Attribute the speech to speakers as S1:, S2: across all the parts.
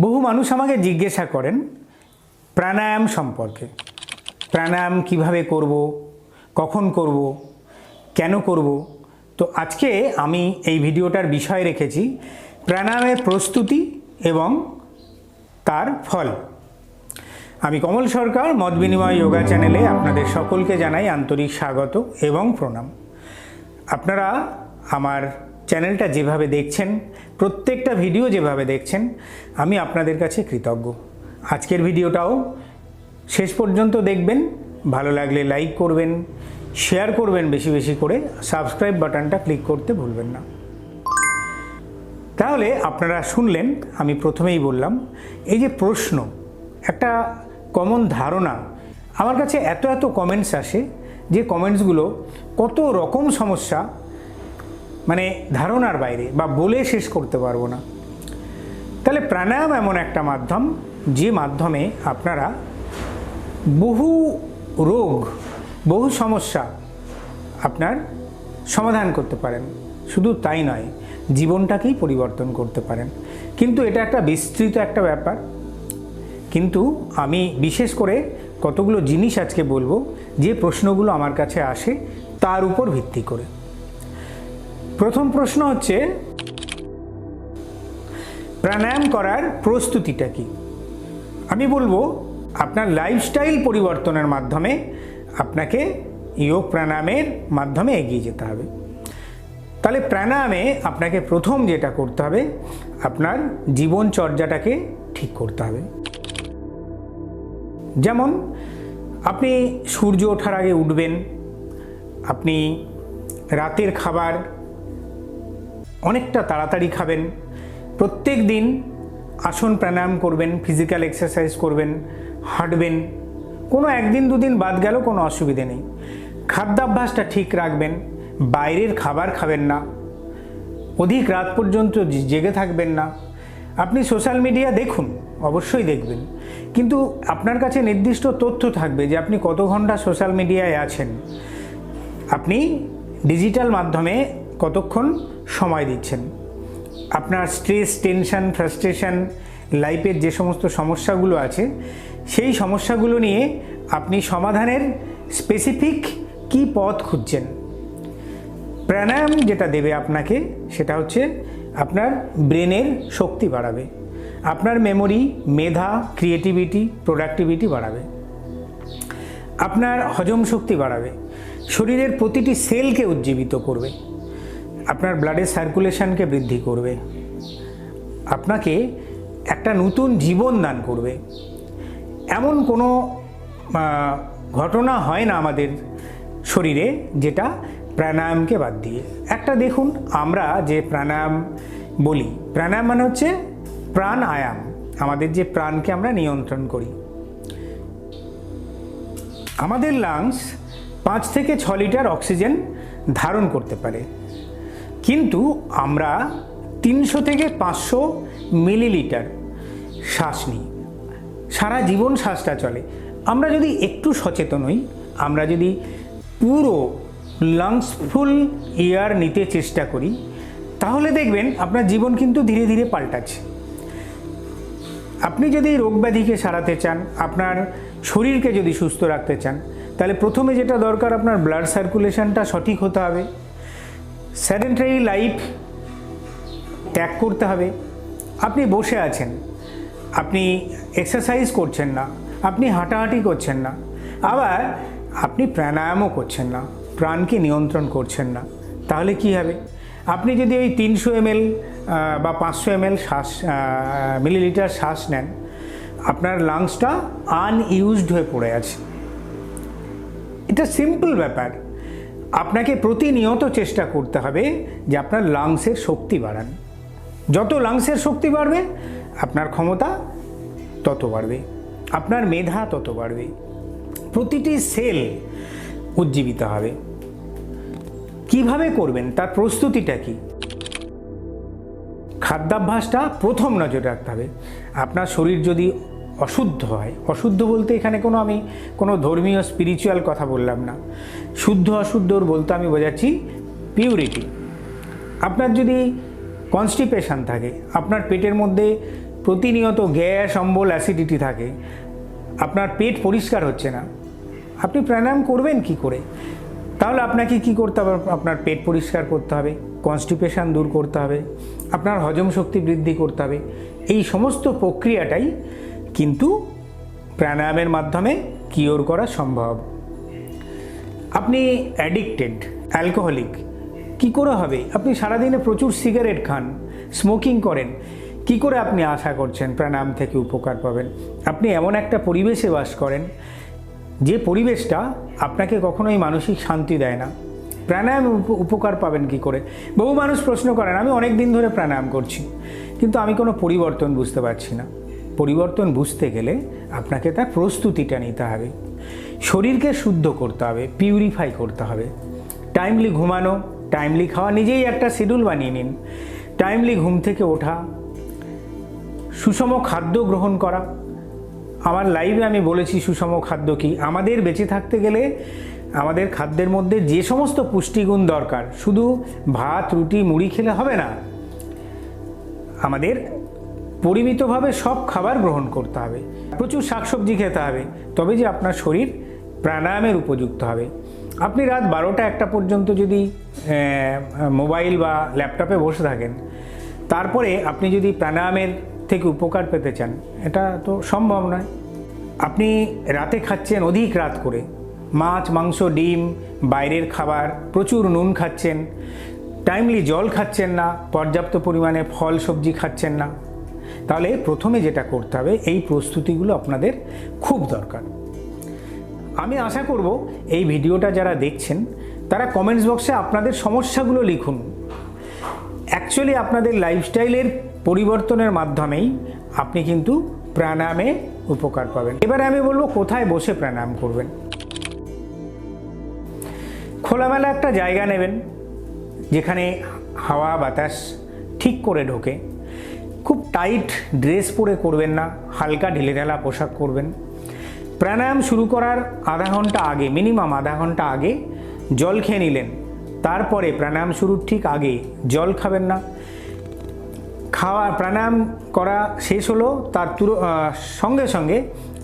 S1: বহু মানুষ আমাকে জিজ্ঞাসা করেন, প্রাণায়াম সম্পর্কে। প্রাণায়াম কীভাবে করব? কখন করব? কেন করব? তো আজকে আমি এই ভিডিওটার বিষয় রেখেছি, প্রাণায়ামের প্রস্তুতি এবং তার ফল। আমি কমল সরকার, মত বিনিময় যোগা চ্যানেলে আপনাদের সকলকে জানাই আন্তরিক স্বাগত এবং প্রণাম। আপনারা আমার চ্যানেলটা যেভাবে দেখছেন, প্রত্যেকটা ভিডিও যেভাবে দেখছেন, আমি আপনাদের কাছে কৃতজ্ঞ। আজকের ভিডিওটাও শেষ পর্যন্ত দেখবেন, ভালো লাগলে লাইক করবেন শেয়ার করবেন বেশি বেশি করে সাবস্ক্রাইব বাটনটা ক্লিক করতে ভুলবেন না। তাহলে আপনারা শুনলেন, আমি প্রথমেই বললাম, এই যে প্রশ্ন, একটা কমন ধারণা, আমার কাছে এত এত কমেন্টস আসে, যে কমেন্টসগুলো কত রকম সমস্যা মানে ধারণার বাইরে বা বলে শেষ করতে পারব না। তাহলে প্রাণায়াম এমন একটা মাধ্যম, যে মাধ্যমে আপনারা বহু রোগ, বহু সমস্যা আপনার সমাধান করতে পারেন। শুধু তাই নয়, জীবনটাকেই পরিবর্তন করতে পারেন। কিন্তু এটা একটা বিস্তৃত একটা ব্যাপার। কিন্তু আমি বিশেষ করে কতগুলো জিনিস আজকে বলব, যে প্রশ্নগুলো আমার কাছে আসে, তার উপর ভিত্তি করে। প্রথম প্রশ্ন হচ্ছে, প্রাণায়াম করার প্রস্তুতিটা কি? আমি বলব, আপনার লাইফস্টাইল পরিবর্তনের মাধ্যমে আপনাকে যোগ প্রাণায়ামের মাধ্যমে এগিয়ে যেতে হবে। তাহলে প্রাণায়ামে আপনাকে প্রথম যেটা করতে হবে, আপনার জীবনচর্যাটাকে ঠিক করতে হবে। যেমন, আপনি সূর্য ওঠার আগে উঠবেন, আপনি রাতের খাবার অনেকটা তাড়াতাড়ি খাবেন। প্রত্যেক দিন আসন প্রাণায়াম করবেন ফিজিক্যাল এক্সারসাইজ করবেন, হাঁটবেন। কোনো একদিন দুদিন বাদ গেল কোনো অসুবিধে নেই। খাদ্যাভ্যাসটা ঠিক রাখবেন, বাইরের খাবার খাবেন না। অধিক রাত পর্যন্ত জেগে থাকবেন না। আপনি সোশ্যাল মিডিয়া দেখুন, অবশ্যই দেখবেন। কিন্তু আপনার কাছে নির্দিষ্ট তথ্য থাকবে যে আপনি কত ঘণ্টা সোশ্যাল মিডিয়ায় আছেন। আপনি ডিজিটাল মাধ্যমে কতক্ষণ সময় দিচ্ছেন। আপনার স্ট্রেস টেনশন ফ্রাস্ট্রেশন লাইফের যে সমস্ত সমস্যাগুলো আছে, সেই সমস্যাগুলো নিয়ে আপনি সমাধানের স্পেসিফিক কি পথ খুঁজছেন? প্রাণায়াম যেটা দেবে আপনাকে, সেটা হচ্ছে আপনার ব্রেনের শক্তি বাড়াবে। আপনার মেমোরি মেধা ক্রিয়েটিভিটি প্রোডাক্টিভিটি বাড়াবে। আপনার হজম শক্তি বাড়াবে। শরীরের প্রতিটি সেলকে উজ্জীবিত করবে। আপনার ব্লাডের সার্কুলেশনকে বৃদ্ধি করবে। আপনাকে একটা নতুন জীবন দান করবে। এমন কোনো ঘটনা হয় না আমাদের শরীরে যেটা প্রাণায়ামকে বাদ দিয়ে। একটা দেখুন, আমরা যে প্রাণায়াম বলি, প্রাণায়াম মানে হচ্ছে প্রাণ আয়াম আমাদের যে প্রাণকে আমরা নিয়ন্ত্রণ করি। আমাদের লাংস পাঁচ থেকে ছ লিটার অক্সিজেন ধারণ করতে পারে। কিন্তু আমরা তিনশো থেকে পাঁচশো মিলিলিটার শ্বাস নিই। সারা জীবন শ্বাসটা চলে। আমরা যদি একটু সচেতন হই, আমরা যদি পুরো লাংস ফুল এয়ার নিতে চেষ্টা করি, তাহলে দেখবেন আপনার জীবন কিন্তু ধীরে ধীরে পাল্টাচ্ছে। আপনি যদি রোগ ব্যাধিকে সারাতে চান, আপনার শরীরকে যদি সুস্থ রাখতে চান, তাহলে প্রথমে যেটা দরকার আপনার ব্লাড সার্কুলেশনটা সঠিক হতে হবে। স্যাডেন্টারি লাইফ ত্যাগ করতে হবে। আপনি বসে আছেন। আপনি এক্সারসাইজ করছেন না। আপনি হাঁটাহাঁটি করছেন না। আবার আপনি প্রাণায়ামও করছেন না। প্রাণকে নিয়ন্ত্রণ করছেন না। তাহলে কি হবে? আপনি যদি ওই তিনশো এমএল বা পাঁচশো এমএল শ্বাস মিলিলিটার শ্বাস নেন, আপনার লাংসটা আনইউজড হয়ে পড়ে আছে। এটা সিম্পল ব্যাপার। আপনাকে প্রতিনিয়ত চেষ্টা করতে হবে যে আপনার লাংসের শক্তি বাড়ান। যত লাংসের শক্তি বাড়বে, আপনার ক্ষমতা তত বাড়বে, আপনার মেধা তত বাড়বে, প্রতিটি সেল উজ্জীবিত হবে। কীভাবে করবেন, তার প্রস্তুতিটা কি? খাদ্যাভ্যাসটা প্রথম নজর রাখতে হবে। আপনার শরীর যদি অশুদ্ধ হয়। অশুদ্ধ বলতে এখানে কোনো আমি কোনো ধর্মীয় স্পিরিচুয়াল কথা বললাম না। শুদ্ধ অশুদ্ধর বলতে আমি বোঝাচ্ছি পিউরিটি আপনার যদি কনস্টিপেশন থাকে, আপনার পেটের মধ্যে প্রতিনিয়ত গ্যাস, অম্বল অ্যাসিডিটি থাকে, আপনার পেট পরিষ্কার হচ্ছে না, আপনি প্রাণায়াম করবেন কি করে? তাহলে আপনাকে কি করতে হবে? আপনার পেট পরিষ্কার করতে হবে কনস্টিপেশন দূর করতে হবে, আপনার হজম শক্তি বৃদ্ধি করতে হবে। এই সমস্ত প্রক্রিয়াটাই কিন্তু প্রাণায়ামের মাধ্যমে কিওর করা সম্ভব। আপনি অ্যাডিক্টেড অ্যালকোহলিক কি করে হবে? আপনি সারাদিনে প্রচুর সিগারেট খান স্মোকিং করেন, কি করে আপনি আশা করছেন প্রাণায়াম থেকে উপকার পাবেন? আপনি এমন একটা পরিবেশে বাস করেন, যে পরিবেশটা আপনাকে কখনোই মানসিক শান্তি দেয় না। প্রাণায়াম উপ- উপকার পাবেন কি করে? বহু মানুষ প্রশ্ন করেন, আমি অনেক দিন ধরে প্রাণায়াম করছি, কিন্তু আমি কোনো পরিবর্তন বুঝতে পারছি না। পরিবর্তন বুঝতে গেলে আপনাকে তার প্রস্তুতিটা নিতে হবে। শরীরকে শুদ্ধ করতে হবে পিউরিফাই করতে হবে। টাইমলি ঘুমানো টাইমলি খাওয়া, নিজেই একটা শিডিউল বানিয়ে নিন। টাইমলি ঘুম থেকে ওঠা, সুষম খাদ্য গ্রহণ করা। আমার লাইভে আমি বলেছি সুষম খাদ্য কি? আমাদের বেঁচে থাকতে গেলে আমাদের খাদ্যের মধ্যে যে সমস্ত পুষ্টিগুণ দরকার, শুধু ভাত, রুটি, মুড়ি খেলে হবে না। আমাদের পরিমিতভাবে সব খাবার গ্রহণ করতে হবে। প্রচুর শাকসবজি খেতে হবে। তবে যে আপনার শরীর প্রাণায়ামের উপযুক্ত হবে। আপনি রাত বারোটা একটা পর্যন্ত যদি মোবাইল বা ল্যাপটপে বসে থাকেন, তারপরে আপনি যদি প্রাণায়ামের থেকে উপকার পেতে চান, এটা তো সম্ভব নয়। আপনি রাতে খাচ্ছেন অধিক রাত করে। মাছ, মাংস, ডিম, বাইরের খাবার, প্রচুর নুন খাচ্ছেন। টাইমলি জল খাচ্ছেন না, পর্যাপ্ত পরিমাণে ফল, সবজি খাচ্ছেন না। তাহলে প্রথমে যেটা করতে হবে, এই প্রস্তুতিগুলো আপনাদের খুব দরকার। আমি আশা করব এই ভিডিওটা যারা দেখছেন, তারা কমেন্টস বক্সে আপনাদের সমস্যাগুলো লিখুন। অ্যাকচুয়ালি আপনাদের লাইফস্টাইলের পরিবর্তনের মাধ্যমেই আপনি কিন্তু প্রাণায়ামে উপকার পাবেন। এবারে আমি বলব কোথায় বসে প্রাণায়াম করবেন। খোলামেলা একটা জায়গা নেবেন, যেখানে হাওয়া বাতাস ঠিক করে ঢোকে। খুব টাইট ড্রেস পরে করবেন না, হালকা ঢিলেঢালা পোশাক করবেন। প্রাণায়াম শুরু করার আধা ঘণ্টা আগে, মিনিমাম আধা ঘণ্টা আগে জল খেয়ে নিলেন। তারপরে প্রাণায়াম শুরুর ঠিক আগে জল খাবেন না। খাওয়া, প্রাণায়াম করা শেষ হলো, তার তুর- সঙ্গে সঙ্গে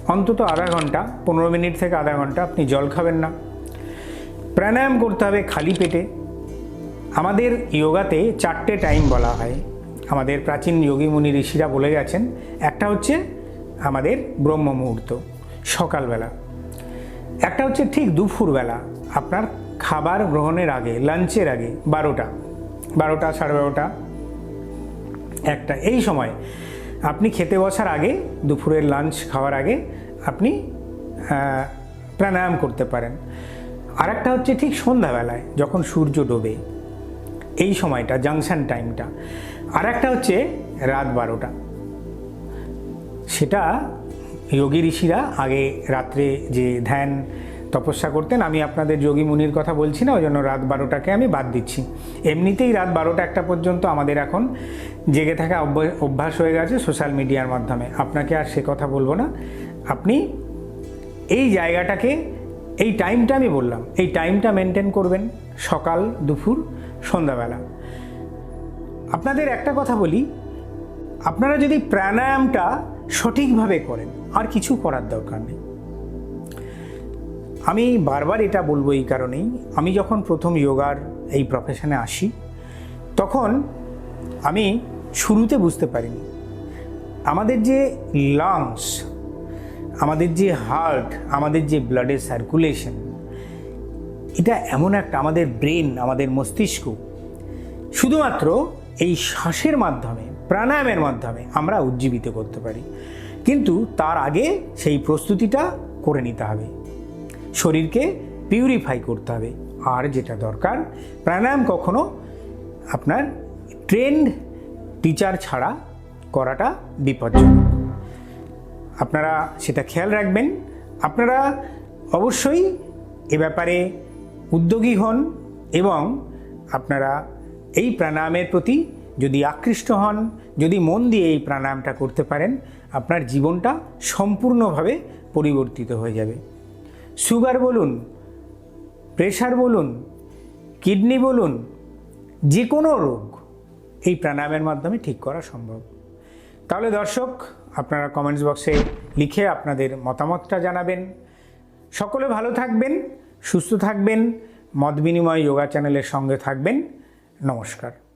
S1: অন্তত আধা ঘণ্টা, পনেরো মিনিট থেকে আধা ঘণ্টা আপনি জল খাবেন না। প্রাণায়াম করতে হবে খালি পেটে। আমাদের যোগাতে চারটে টাইম বলা হয়। আমাদের প্রাচীন যোগী মুনি ঋষিরা বলে গেছেন, একটা হচ্ছে আমাদের ব্রহ্ম মুহূর্ত, সকালবেলা। একটা হচ্ছে ঠিক দুপুরবেলা, আপনার খাবার গ্রহণের আগে, লাঞ্চের আগে, বারোটা। বারোটা, সাড়ে বারোটা, একটা। এই সময় আপনি খেতে বসার আগে, দুপুরের লাঞ্চ খাওয়ার আগে আপনি প্রাণায়াম করতে পারেন। আর একটা হচ্ছে ঠিক সন্ধ্যাবেলায়, যখন সূর্য ডোবে, এই সময়টা, জাংশন টাইমটা। আর একটা হচ্ছে রাত বারোটা। সেটা যোগী ঋষিরা আগে রাত্রে যে ধ্যান তপস্যা করতেন, আমি আপনাদের যোগী মুনির কথা বলছি না ওই জন্য রাত বারোটাকে আমি বাদ দিচ্ছি। এমনিতেই রাত বারোটা একটা পর্যন্ত আমাদের এখন জেগে থাকা অভ্য- অভ্যাস হয়ে গেছে সোশ্যাল মিডিয়ার মাধ্যমে। আপনাকে আর সে কথা বলব না। আপনি এই জায়গাটাকে, এই টাইমটা আমি বললাম, এই টাইমটা মেনটেন করবেন সকাল, দুপুর, সন্ধ্যাবেলা। আপনাদের একটা কথা বলি, আপনারা যদি প্রাণায়ামটা সঠিকভাবে করেন, আর কিছু করার দরকার নেই। আমি বারবার এটা বলব এই কারণেই, আমি যখন প্রথম যোগার এই প্রফেশনে আসি, তখন আমি শুরুতে বুঝতে পারিনি। আমাদের যে লাংস আমাদের যে হার্ট আমাদের যে ব্লাডের সার্কুলেশন এটা এমন একটা আমাদের ব্রেন আমাদের মস্তিষ্ক, শুধুমাত্র এই শ্বাসের মাধ্যমে, প্রাণায়ামের মাধ্যমে আমরা উজ্জীবিত করতে পারি। কিন্তু তার আগে সেই প্রস্তুতিটা করে নিতে হবে। শরীরকে পিউরিফাই করতে হবে। আর যেটা দরকার, প্রাণায়াম কখনো আপনার ট্রেন্ড টিচার ছাড়া করাটা বিপজ্জনক। আপনারা সেটা খেয়াল রাখবেন। আপনারা অবশ্যই এ ব্যাপারে উদ্যোগী হন এবং আপনারা এই প্রাণায়ামের প্রতি যদি আকৃষ্ট হন, যদি মন দিয়ে এই প্রাণায়ামটা করতে পারেন, আপনার জীবনটা সম্পূর্ণভাবে পরিবর্তিত হয়ে যাবে। সুগার বলুন, প্রেশার বলুন, কিডনি বলুন যে কোনো রোগ এই প্রাণায়ামের মাধ্যমে ঠিক করা সম্ভব। তাহলে দর্শক, আপনারা কমেন্টস বক্সে লিখে আপনাদের মতামতটা জানাবেন। সকলে ভালো থাকবেন, সুস্থ থাকবেন, মত বিনিময় যোগা চ্যানেলের সঙ্গে থাকবেন। নমস্কার।